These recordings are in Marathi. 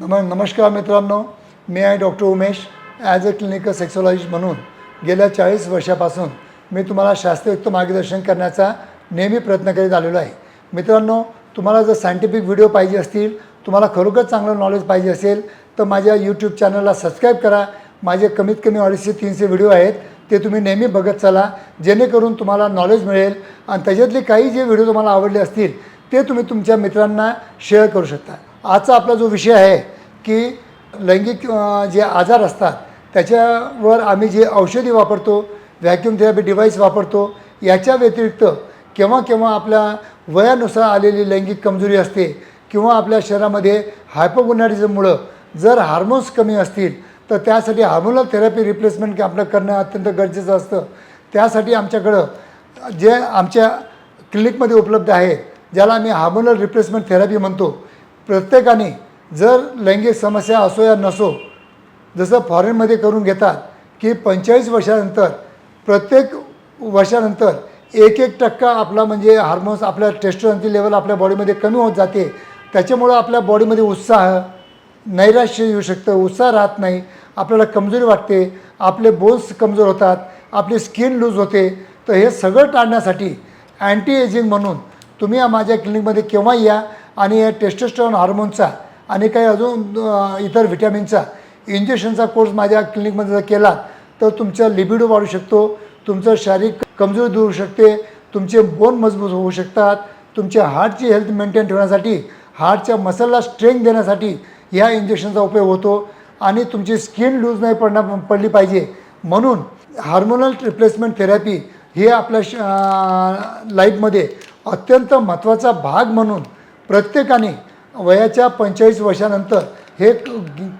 नम नमस्कार मित्रांनो मी आहे doctor Umesh as a clinical sexologist म्हणून. गेल्या चाळीस वर्षापासून मी तुम्हाला शास्त्रयुक्त मार्गदर्शन करण्याचा नेहमी प्रयत्न करीत आलेलो आहे. मित्रांनो तुम्हाला जर सायंटिफिक व्हिडिओ पाहिजे असतील तुम्हाला खरोखर चांगलं नॉलेज पाहिजे असेल तर माझ्या यूट्यूब चॅनलला सबस्क्राईब करा. माझे कमीत कमी अडीचशे तीनशे व्हिडिओ आहेत ते तुम्ही नेहमी बघत चला जेणेकरून तुम्हाला नॉलेज मिळेल. आणि त्याच्यातले काही जे व्हिडिओ तुम्हाला आवडले असतील ते तुम्ही तुमच्या मित्रांना शेअर करू शकता. आजचा आपला जो विषय आहे की लैंगिक जे आजार असतात त्याच्यावर आम्ही जे औषधी वापरतो व्हॅक्युम थेरपी डिव्हाइस वापरतो याच्या व्यतिरिक्त केव्हा केव्हा आपल्या वयानुसार आलेली लैंगिक कमजोरी असते किंवा आपल्या शरीरामध्ये हायपोगुनाटिझममुळं जर हार्मोन्स कमी असतील तर त्यासाठी हार्मोनल थेरपी रिप्लेसमेंट आपलं करणं अत्यंत गरजेचं असतं. त्यासाठी आमच्याकडं जे आमच्या क्लिनिकमध्ये उपलब्ध आहेत ज्याला आम्ही हार्मोनल रिप्लेसमेंट थेरपी म्हणतो. प्रत्येकाने जर लैंगिक समस्या असो या नसो जसं फॉरेनमध्ये करून घेतात की पंचेचाळीस वर्षानंतर प्रत्येक वर्षानंतर एक एक टक्का आपला म्हणजे हार्मोन्स आपल्या टेस्टोरनची लेवल आपल्या बॉडीमध्ये कमी होत जाते. त्याच्यामुळं आपल्या बॉडीमध्ये उत्साह नैराश्य येऊ शकतं उत्साह राहत नाही आपल्याला कमजोरी वाटते आपले बोन्स कमजोर होतात आपली स्किन लूज होते. तर हे सगळं टाळण्यासाठी अँटी एजिंग म्हणून तुम्ही या माझ्या क्लिनिकमध्ये केव्हा या आणि या टेस्टोस्टेरॉन हार्मोनचा आणि काही अजून इतर व्हिटॅमिनचा इंजेक्शनचा कोर्स माझ्या क्लिनिकमध्ये जर केला तर तुमचा लिबिडो वाढू शकतो तुमचं शारीरिक कमजोरी दूर होऊ शकते तुमचे बोन मजबूत होऊ शकतात तुमच्या हार्टची हेल्थ मेंटेन ठेवण्यासाठी हार्टच्या मसलला स्ट्रेंथ देण्यासाठी ह्या इंजेक्शनचा उपयोग होतो आणि तुमची स्किन लूज नाही पडणार पडली पाहिजे. म्हणून हार्मोनल रिप्लेसमेंट थेरपी हे आपल्या श लाईफमध्ये अत्यंत महत्त्वाचा भाग म्हणून प्रत्येकाने वयाच्या पंचेचाळीस वर्षानंतर हे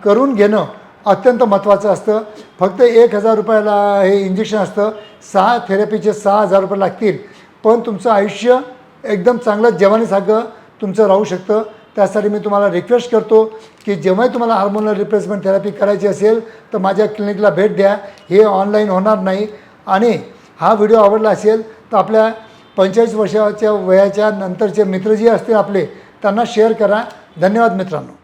करून घेणं अत्यंत महत्त्वाचं असतं. फक्त एक हजार रुपयाला हे इंजेक्शन असतं. सहा थेरपीचे सहा हजार रुपये लागतील. पण तुमचं आयुष्य एकदम चांगलं जवानीसारखं तुमचं राहू शकतं. त्यासाठी मी तुम्हाला रिक्वेस्ट करतो की जेव्हाही तुम्हाला हार्मोनल रिप्लेसमेंट थेरपी करायची असेल तर माझ्या क्लिनिकला भेट द्या. हे ऑनलाईन होणार नाही. आणि हा व्हिडिओ आवडला असेल तर आपल्या पंचेचाळीस वर्षाच्या वयाच्या नंतरचे मित्र जे असतील आपले त्यांना शेअर करा. धन्यवाद मित्रांनो.